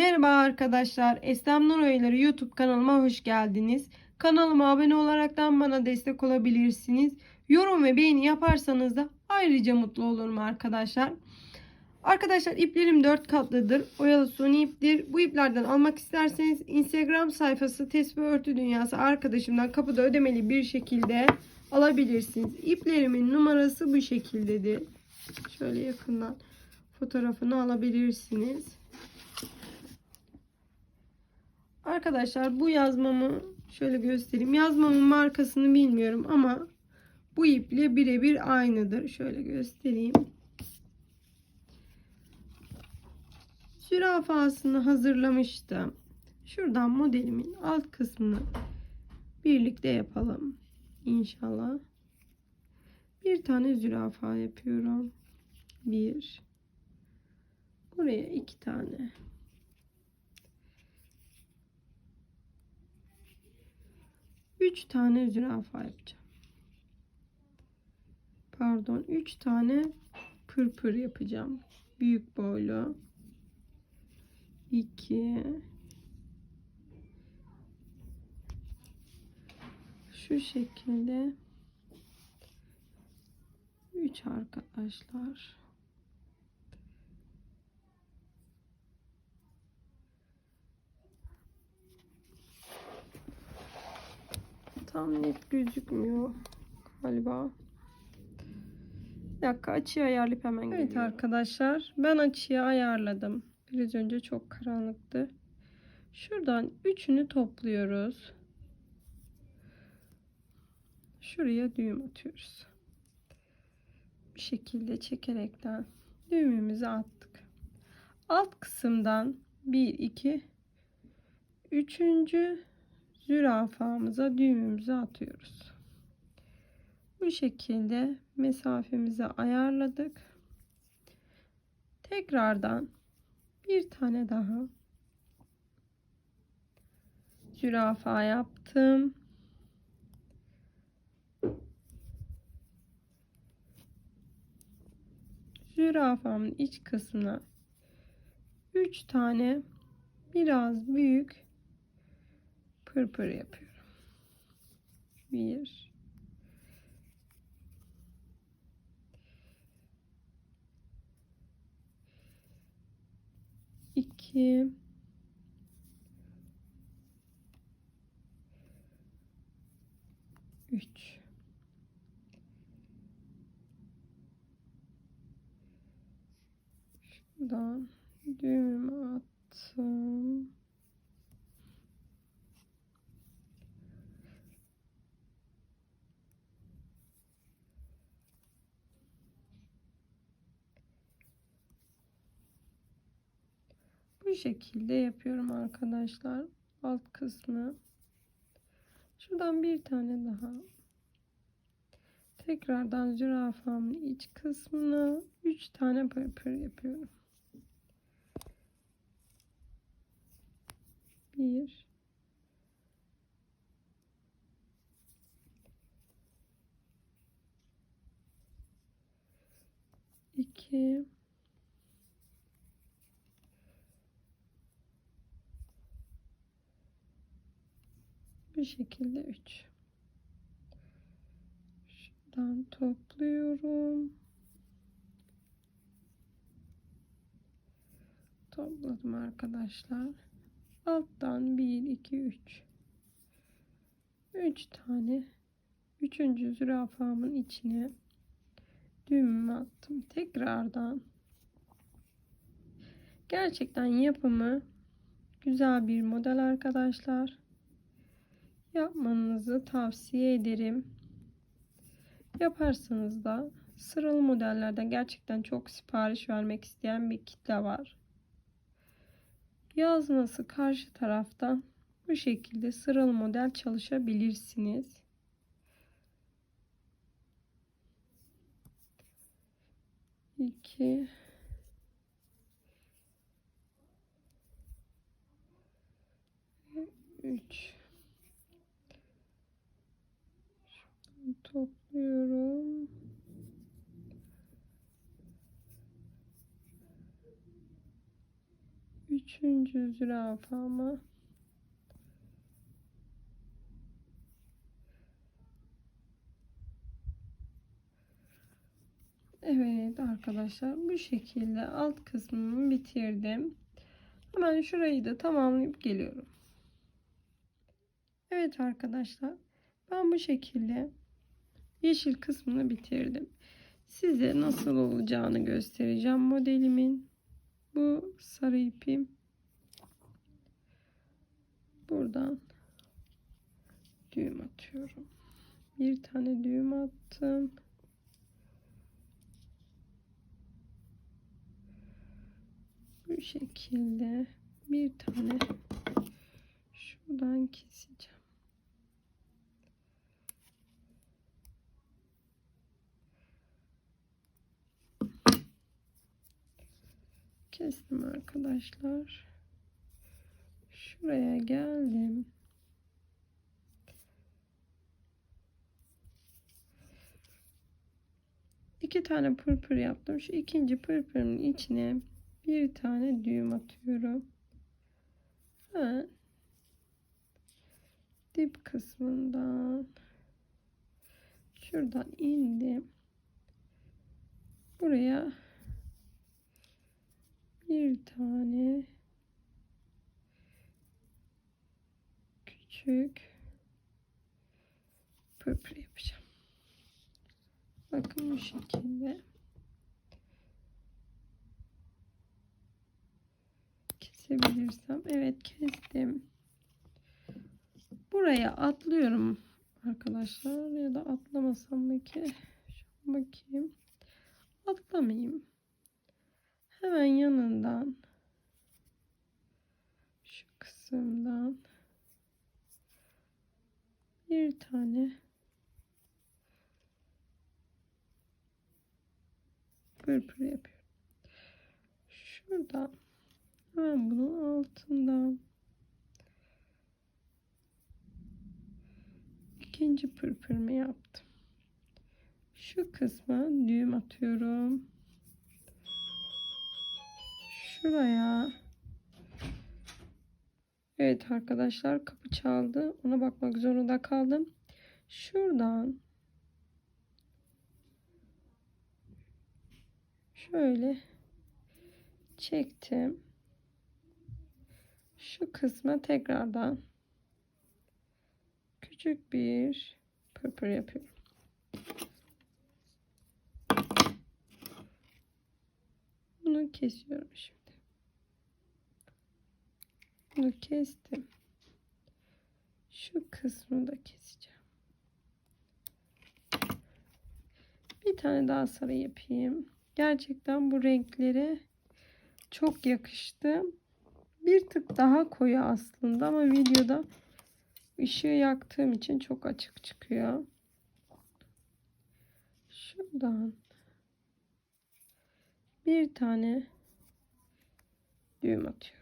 Merhaba arkadaşlar. Eslem Nur Oyları YouTube kanalıma hoş geldiniz. Kanalıma abone olaraktan bana destek olabilirsiniz. Yorum ve beğeni yaparsanız da ayrıca mutlu olurum arkadaşlar. Arkadaşlar iplerim 4 katlıdır. Oyalı suni iptir. Bu iplerden almak isterseniz Instagram sayfası Tesbih Örtü Dünyası arkadaşımdan kapıda ödemeli bir şekilde alabilirsiniz. İplerimin numarası bu şekildedir. Şöyle yakından fotoğrafını alabilirsiniz. Arkadaşlar bu yazmamı şöyle göstereyim. Yazmamın markasını bilmiyorum ama bu iple birebir aynıdır. Şöyle göstereyim. Zürafasını hazırlamıştım. Şuradan modelimin alt kısmını birlikte yapalım. İnşallah. Bir tane zürafa yapıyorum. Bir. Buraya iki tane. Üç tane zürafa yapacağım. Pardon, üç tane pırpır yapacağım. Büyük boylu. 2 şu şekilde 3 arkadaşlar tam net gözükmüyor galiba bir dakika açıyı ayarlayıp hemen Evet geliyorum. arkadaşlar ben açıyı ayarladım Biraz önce çok karanlıktı. Şuradan üçünü topluyoruz. Şuraya düğüm atıyoruz. Bir şekilde çekerekten düğümümüzü attık. Alt kısımdan 1 2 üçüncü zürafamıza düğümümüzü atıyoruz. Bu şekilde mesafemizi ayarladık. Tekrardan bir tane daha zürafa yaptım. Zürafamın iç kısmına 3 tane biraz büyük pırpır yapıyorum. 1 2 3 Şuradan düğümümü attım. Bu şekilde yapıyorum arkadaşlar. Alt kısmı. Şuradan bir tane daha. Tekrardan zürafamın iç kısmına 3 tane pırpır yapıyorum. 1 2 Bu şekilde 3 şuradan topluyorum. Topladım arkadaşlar. Alttan 1 2 3 3 tane. Üçüncü zürafamın içine düğümümü attım tekrardan. Gerçekten yapımı güzel bir model arkadaşlar yapmanızı tavsiye ederim. Yaparsanız da sıralı modellerden gerçekten çok sipariş vermek isteyen bir kitle var. Yazması karşı taraftan bu şekilde sıralı model çalışabilirsiniz. İki. Üç. Topluyorum. Üçüncü zürafama. Evet arkadaşlar bu şekilde alt kısmımı bitirdim. Hemen şurayı da tamamlayıp geliyorum. Evet arkadaşlar ben bu şekilde yeşil kısmını bitirdim. Size nasıl olacağını göstereceğim modelimin. Bu sarı ipim. Buradan düğüm atıyorum. Bir tane düğüm attım. Bu şekilde bir tane şuradan keseceğim. Kestim arkadaşlar. Şuraya geldim. İki tane pırpır yaptım. Şu ikinci pırpırın içine bir tane düğüm atıyorum. Ha. Dip kısmından şuradan indim. Buraya bir tane küçük pırpır yapacağım. Bakın bu şekilde. Kesebilirsem. Evet kestim. Buraya atlıyorum arkadaşlar. Ya da atlamasam belki. Şu bakayım. Atlamayayım. Hemen yanından şu kısımdan bir tane pırpır yapıyorum. Şuradan hemen bunun altından ikinci pırpırımı yaptım. Şu kısma düğüm atıyorum. Şuraya. Evet arkadaşlar kapı çaldı. Ona bakmak zorunda kaldım. Şuradan şöyle çektim. Şu kısma tekrardan küçük bir pırpır yapıyorum. Bunu kesiyorum şimdi. Bunu kestim. Şu kısmı da keseceğim. Bir tane daha sarı yapayım. Gerçekten bu renkleri çok yakıştı. Bir tık daha koyu aslında ama videoda ışığı yaktığım için çok açık çıkıyor. Şuradan bir tane düğüm atıyorum.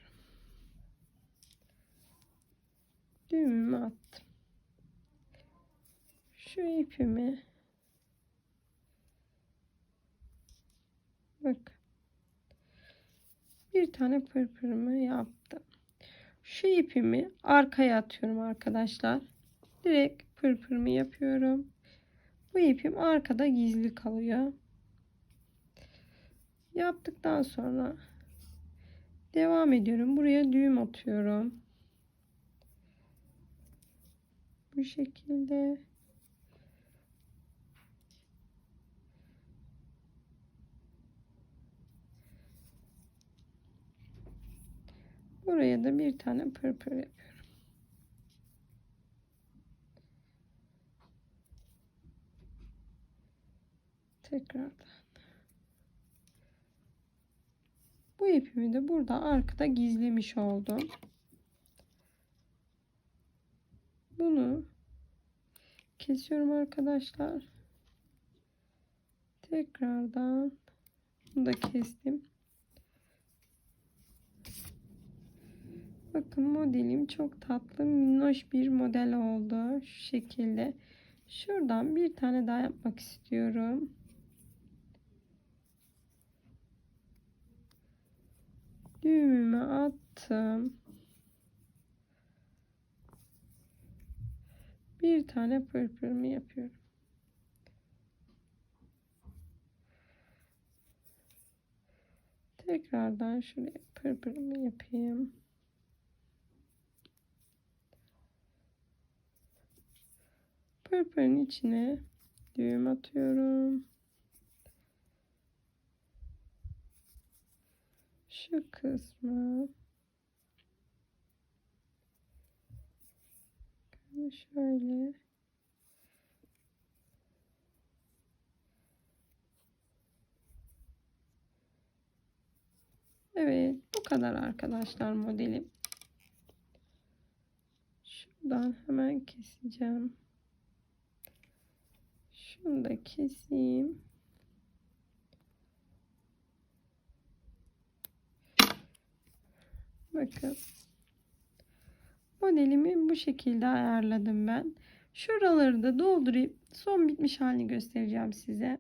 Düğümümü attım. Şu ipimi bak bir tane pırpırımı yaptım. Şu ipimi arkaya atıyorum arkadaşlar. Direkt pırpırımı yapıyorum. Bu ipim arkada gizli kalıyor. Yaptıktan sonra devam ediyorum. Buraya düğüm atıyorum. Bu şekilde. Buraya da bir tane pırpır yapıyorum. Tekrardan. Bu ipimi de burada arkada gizlemiş oldum. Bunu kesiyorum arkadaşlar. Tekrardan bunu da kestim. Bakın modelim çok tatlı minnoş bir model oldu. Şu şekilde. Şuradan bir tane daha yapmak istiyorum. Düğümümü attım. Bir tane pırpırımı yapıyorum. Tekrardan şuraya pırpırımı yapayım. Pırpırın içine düğüm atıyorum. Şu kısmı şöyle Evet bu kadar arkadaşlar modelim. Şuradan hemen keseceğim. Şunu da keseyim. Bakın. Modelimi bu şekilde ayarladım ben. Şuraları da doldurup son bitmiş halini göstereceğim size.